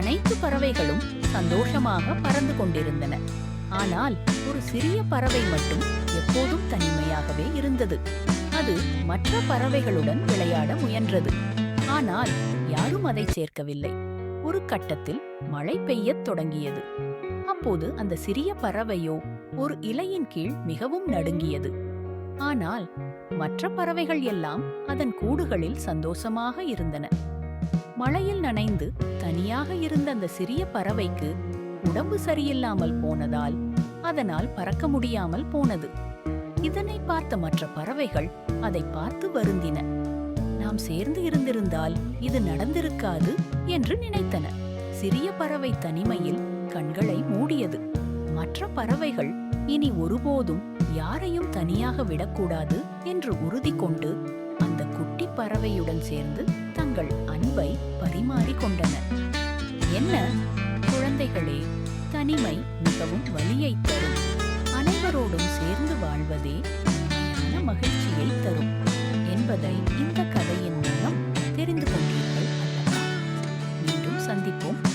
அனைத்து பறவைகளும் சந்தோஷமாக பறந்து கொண்டிருந்தன. ஆனால் ஒரு சிறிய பறவை மட்டும் எப்போதும் தனிமையாகவே இருந்தது. அது மற்ற பறவைகளுடன் விளையாட முயன்றது. ஆனால் யாரும் அதை சேர்க்கவில்லை. ஒரு கட்டத்தில் மழை பெய்யத் தொடங்கியது. அப்போது அந்த சிறிய பறவையோ ஒரு இலையின் கீழ் மிகவும் நடுங்கியது. ஆனால் மற்ற பறவைகள் எல்லாம் அதன் கூடுகளில் சந்தோஷமாக இருந்தன. மழையில் நனைந்து தனியாக இருந்த அந்த சிறிய பறவைக்கு உடம்பு சரியில்லாமல் போனதால் அதனால் பறக்க முடியாமல் போனது. இதனை பார்த்த மற்ற பறவைகள் அதை பார்த்து வருந்தின. நாம் சேர்ந்து இருந்திருந்தால் இது நடந்திருக்காது என்று நினைத்தன. சிறிய பறவை தனிமையில் கண்களை மூடியது. மற்ற பறவைகள் இனி ஒருபோதும் யாரையும் தனியாக விடக்கூடாது என்று உறுதி கொண்டு பறவையுடன் சேர்ந்து தங்கள் அன்பை பரிமாறிக்கொண்டன என்ன? குழந்தைகளே தனிமை மிகவும் வலியை தரும். அனைவரோடும் சேர்ந்து வாழ்வதே உண்மையான மகிழ்ச்சியை தரும் என்பதை இந்த கதையின் மூலம் தெரிந்து கொண்டீர்கள் மீண்டும் சந்திப்போம்.